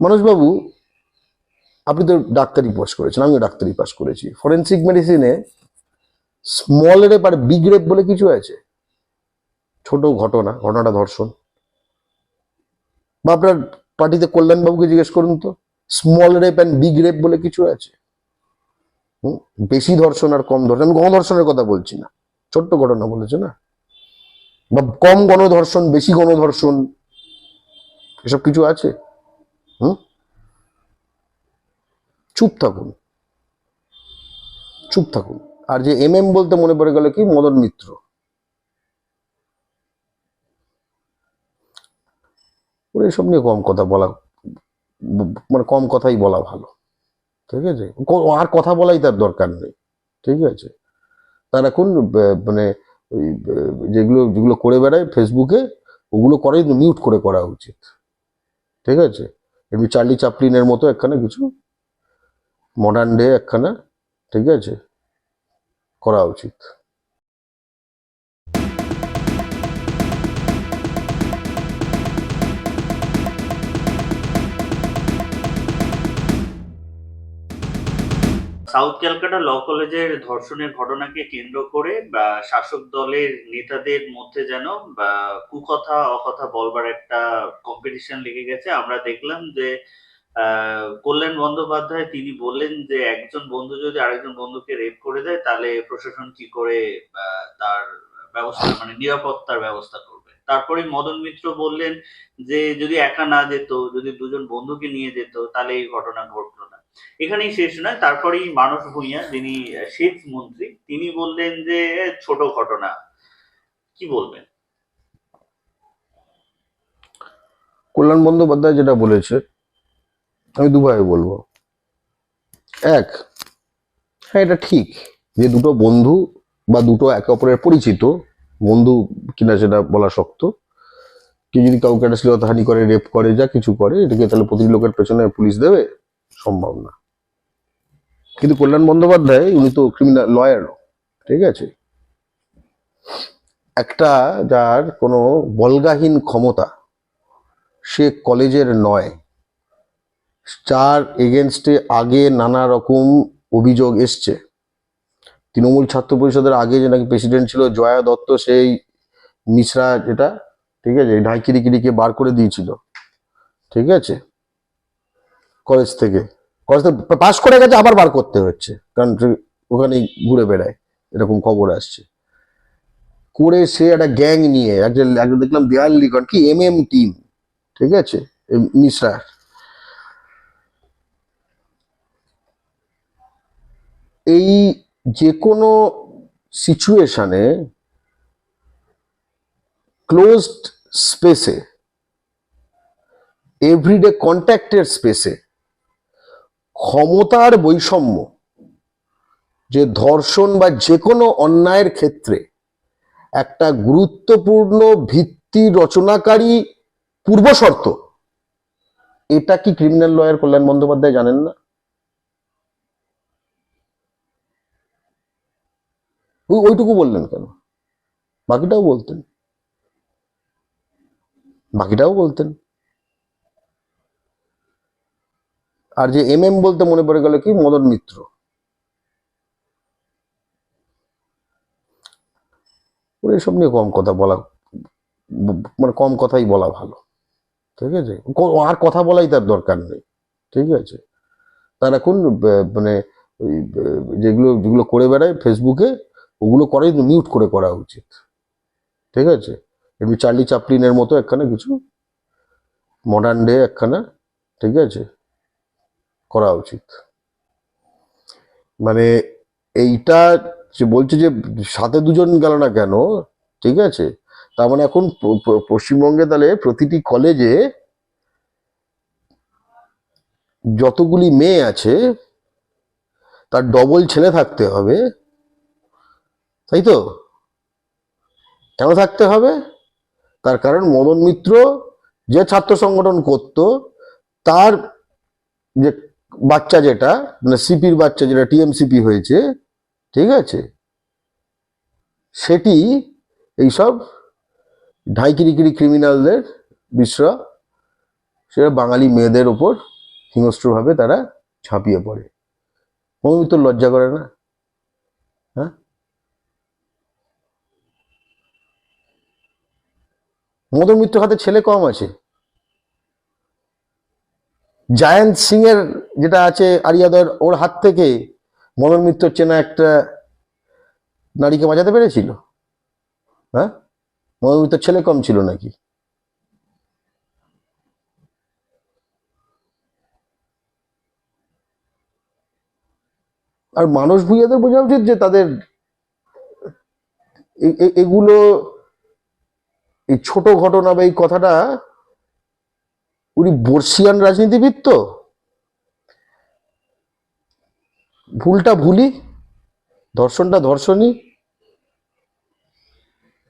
মানুষবাবু আপনি তো ডাক্তারি পাস করেছেন, আমিও ডাক্তারি পাস করেছি। ফরেন্সিক মেডিসিনে স্মল রেপ আর বিগ রেপ বলে কিছু আছে? ছোট ঘটনা, ঘটনাটা ধর্ষণ। বা আপনার পার্টিতে কল্যাণবাবুকে জিজ্ঞেস করুন তো small rape and big rape বলে কিছু আছে? বেশি ধর্ষণ আর কম ধর্ষণ, আমি গণধর্ষণের কথা বলছি না। ছোট্ট ঘটনা বলেছে না? বা কম গণধর্ষণ, বেশি গণধর্ষণ, এসব কিছু আছে? হুম? চুপ থাকুন। চুপ থাকুন। আর যে এম এম বলতে মনে পড়ে গেল কি? মদন মিত্র। ওর এসব নিয়ে কম কথা বলা মানে কম কথাই বলা ভালো। ঠিক আছে? আর কথা বলাই তার দরকার নেই। ঠিক আছে? তার এখন মানে যেগুলো যেগুলো করে বেড়ায় ফেসবুকে ওগুলো করাই মিউট করে করা উচিত। ঠিক আছে? এমনি চার্লি চাপলিনের মতো একখানা কিছু মডার্ন ডে একখানা ঠিক আছে করা উচিত। সাউথ ক্যালকাটা ল কলেজের ধর্ষণের ঘটনাকে কেন্দ্র করে বা শাসক দলের নেতাদের মধ্যে যেন বা কুকথা, অকথা বলবার একটা কম্পিটিশন লেগে গেছে। আমরা দেখলাম যে কল্যাণ বন্দ্যোপাধ্যায় তিনি বললেন যে, একজন বন্ধু যদি আরেকজন বন্ধুকে রেপ করে দেয়, তাহলে প্রশাসন কি করে তার ব্যবস্থা মানে নিরাপত্তার ব্যবস্থা করবে? তারপরে মদন মিত্র বললেন যে, যদি একা না যেত, যদি দুজন বন্ধুকে নিয়ে যেত, তাহলে এই ঘটনা ঘটতো না। এখানেই শেষ নয়, তারপরেই মানস ভূঁইয়া, যিনি সেচ মন্ত্রী, তিনি বললেন যে, ছোট ঘটনা। কি বলবেন? কল্যাণ বন্দ্যোপাধ্যায় যেটা বলেছে, আমি দুভাবে বলব। এক হ্যাঁ এটা ঠিক যে দুটো বন্ধু বা দুটো একে অপরের পরিচিত, বন্ধু কিনা সেটা বলা শক্ত। কেউ যদি কাউকে একটা শ্লীলতাহানি করে রেপ করে, যা কিছু করে, এটাকে তাহলে প্রতিটি লোকের পেছনে পুলিশ দেবে। সম্ভব না। কিন্তু কল্যাণ বন্দ্যোপাধ্যায়, উনি তো ক্রিমিনাল লয়ারও ঠিক আছে? একটা যার কোনো বলগাহীন ক্ষমতা, সে কলেজের নয়। যার এগেনস্টে আগে নানা রকম অভিযোগ এসছে। তৃণমূল ছাত্র পরিষদের আগে যে নাকি প্রেসিডেন্ট ছিল, জয়া দত্ত সেই মিশ্রা যেটা, ঠিক আছে? ঢাইকিরিকিরিকে বার করে দিয়েছিল। ঠিক আছে? কলেজ থেকে। কলেজ থেকে পাস করে গেছে, আবার বার করতে হচ্ছে। কারণ সে ওখানে ঘুরে বেড়ায়, এরকম খবর আসছে। করে সে একটা গ্যাং নিয়ে, একজন একজন দেখলাম দেয়াল লিখন কি এম এম টিম, ঠিক আছে? মিশ্রা। এই যে কোনো সিচুয়েশনে ক্লোজড স্পেসে, এভরিডে কন্ট্যাক্টের স্পেসে ক্ষমতার বৈষম্য, যে ধর্ষণ বা যে কোনো অন্যায়ের ক্ষেত্রে একটা গুরুত্বপূর্ণ ভিত্তি রচনাকারী পূর্বশর্ত, এটা কি ক্রিমিনাল লয়ার কল্যাণ বন্দ্যোপাধ্যায় জানেন না? ওই, ওইটুকু বললেন কেন? বাকিটাও বলতেন। বাকিটাও বলতেন। আর যে এম এম বলতে মনে পড়ে গেল কি? মদন মিত্র। এসব নিয়ে কম কথা বলা মানে কম কথাই বলা ভালো। ঠিক আছে? আর কথা বলাই তার দরকার নেই। ঠিক আছে? তার এখন মানে যেগুলো যেগুলো করে বেড়ায় ফেসবুকে ওগুলো করাই মিউট করে করা উচিত। ঠিক আছে? এমনি চার্লি চাপলিনের মতো একখানা কিছু মডার্ন ডে একখানা। ঠিক আছে? করা উচিত। মানে এইটা বলছে যে সাথে দুজন গেল না কেন, ঠিক আছে? তার মানে এখন পশ্চিমবঙ্গে তাহলে প্রতিটি কলেজে যতগুলি মেয়ে আছে, তার ডবল ছেলে থাকতে হবে। তাই তো? কেন থাকতে হবে? তার কারণ মদন মিত্র যে ছাত্র সংগঠন করত, তার যে বাচ্চা যেটা মানে সিপির বাচ্চা যেটা টিএমসিপি হয়েছে, ঠিক আছে? সেটি এইসব ঢাইকিরিকিরি ক্রিমিনালদের বিশ্রা সেটা বাঙালি মেয়েদের ওপর হিংস্রভাবে তারা ঝাঁপিয়ে পড়ে। মৌমিত লজ্জা করে না? হ্যাঁ? মদন মিত্র হাতে ছেলে কম আছে। জায়ান্ট সিং এর যেটা আছে আরিয়াদর ওর হাত থেকে মদন মিত্র চেনা একটা নারীকে বাঁচাতে পেরেছিল? হ্যাঁ? মদন মিত্র ছেলে কম ছিল নাকি? আর মানুষ ভুইয়াদের বোঝা উচিত যে তাদের এগুলো এই ছোট ঘটনা বা এই কথাটা উনি বর্ষিয়ান রাজনীতিবিদ তো। ভুলটা ভুলি, ধর্ষণটা ধর্ষণই।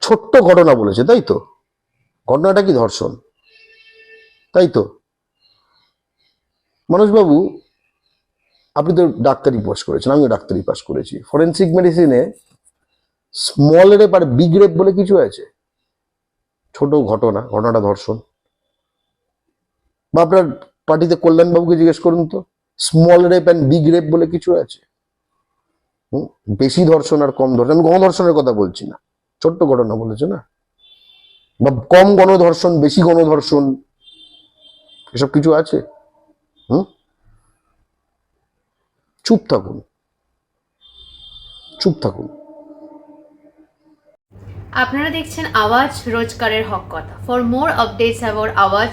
ছোট্ট ঘটনা বলেছে, তাই তো? ঘটনাটা কি ধর্ষণ? তাই তো? মানুষবাবু, আপনি তো ডাক্তারি পাস করেছেন, আমিও ডাক্তারি পাস করেছি। ফরেন্সিক মেডিসিনে স্মল রেপ আর বিগ রেপ বলে কিছু আছে। ছোট ঘটনা, ঘটনাটা ধর্ষণ। বা আপনার পার্টিতে কল্যাণবাবুকে জিজ্ঞেস করুন তো small rape and big rape বলে কিছু আছে? বেশি ধর্ষণ আর কম ধর্ষণ, আমি গণধর্ষণের কথা বলছি না, ছোট্ট ঘটনা বলেছে না? বা কম গণধর্ষণ, বেশি গণধর্ষণ, এসব কিছু আছে? হুম? চুপ থাকুন চুপ থাকুন। আপনারা দেখছেন আওয়াজ রোজকারের হক কথা। For more updates about Awaaz